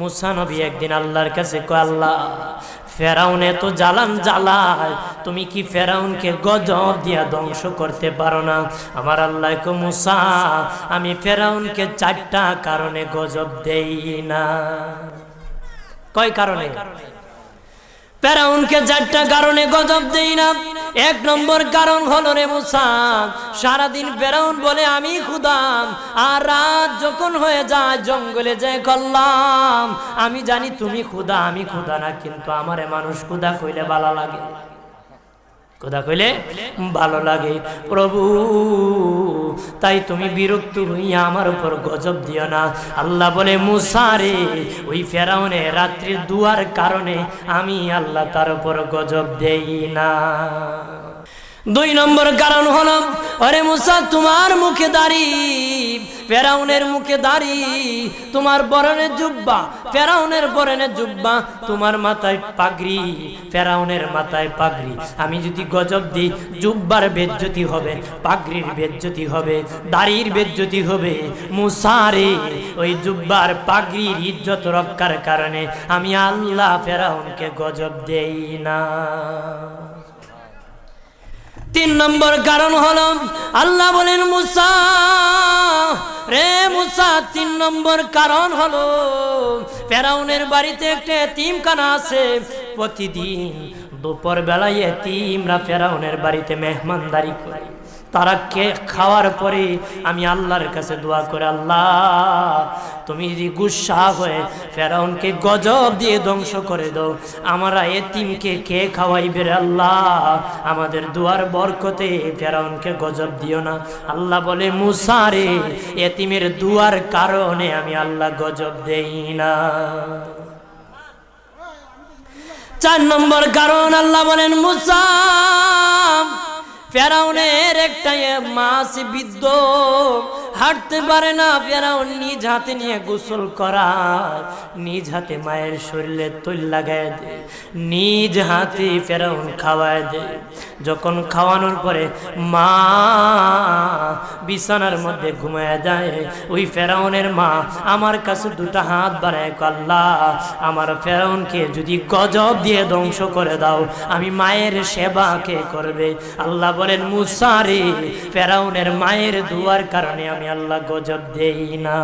মুসা একদিন আল্লাহর কাছে আল্লাহ, ফেরাউনে তো জ্বালান জ্বালায়, তুমি কি ফেরাউনকে গজব দিয়া ধ্বংস করতে পারো না? আমার আল্লাহ কো মুসা, আমি ফেরাউনকে চারটা কারণে গজব দেই না। কয় কারণে? ফেরাউনকে চারটা কারণে গজব দেই না। এক নম্বর কারণ হলো রে মুসাম সারাদিন ফেরাউন বলে, আমি খুদাম আর রাত যখন হয়ে যায়, জঙ্গলে যে করলাম। আমি জানি তুমি খুদা, আমি খুদা না, কিন্তু আমারে মানুষ খুদা কইলে ভালো লাগে। খুদা কইলে, ভালো লাগে। প্রভু, তাই তুমি বিরক্ত হইয়া আমার উপর গজব দিও না। আল্লাহ বলে মুসারে ওই ফেরাউনে রাত্রির দুয়ার কারণে আমি আল্লাহ তার উপর গজব দেই না। দুই নম্বর কারণ হলো আরে মুসা, তোমার মুখে দাড়ি ফেরাউনের মুখে দাড়ি, তোমার বরণের জুব্বা, ফেরাউনের বরণের জুব্বা, তোমার মাথায় পাগড়ি, ফেরাউনের মাথায় পাগড়ি। আমি যদি গজব দিই, জুব্বার বেজ্জতি হবে, পাগড়ির বেজ্জতি হবে, দাড়ির বেজ্জতি হবে। মুসারে, ওই জুব্বার পাগড়ির ইজ্জত রক্ষার কারণে আমি আল্লাহ ফেরাউনকে গজব দেই না। তিন নম্বর কারণ হলো, আল্লাহ বলেন, মুসা মুসা তিন নম্বর কারণ হলো, ফেরাউনের বাড়িতে একটা এতিমখানা আছে। প্রতিদিন দুপুর বেলায় এতিমরা ফেরাউনের বাড়িতে মেহমানদারি করে। তারা কে খাওয়ার পরে আমি আল্লাহর কাছে দোয়া করে, আল্লাহ, তুমি যদি গুসা হয়ে ফেরাউনকে গজব দিয়ে ধ্বংস করে দাও, আমরা এতিমকে কে খাওয়াইবে আল্লাহ? আমাদের দুয়ার বরকতে ফেরাউনকে গজব দিও না। আল্লাহ বলে মুসারে এতিমের দুয়ার কারণে আমি আল্লাহ গজব দেই না। চার নম্বর কারণ আল্লাহ বলেন, মুসা ফেরাউনের একটা মাছ বিদ্য হাঁটতে পারে না, ফেরাউন নিজ হাতে নিয়ে গোসল করায়। নিজ হাতে মায়ের শরীরে তৈল লাগায় দে নিজ হাতে ফেরাউন খাওয়ায় দে যখন খাওয়ানোর পরে মা বিছানার মধ্যে ঘুমায় যায়, ওই ফেরাউনের মা, আমার কাছে দুটা হাত বাড়ায় আল্লাহ। আমার ফেরাউনকে যদি গজব দিয়ে ধ্বংস করে দাও, আমি মায়ের সেবা কে করবে? আল্লাহ বলেন মুসারে ফেরাউনের মায়ের দুয়ার কারণে আমি আল্লাহ গজব দেই না।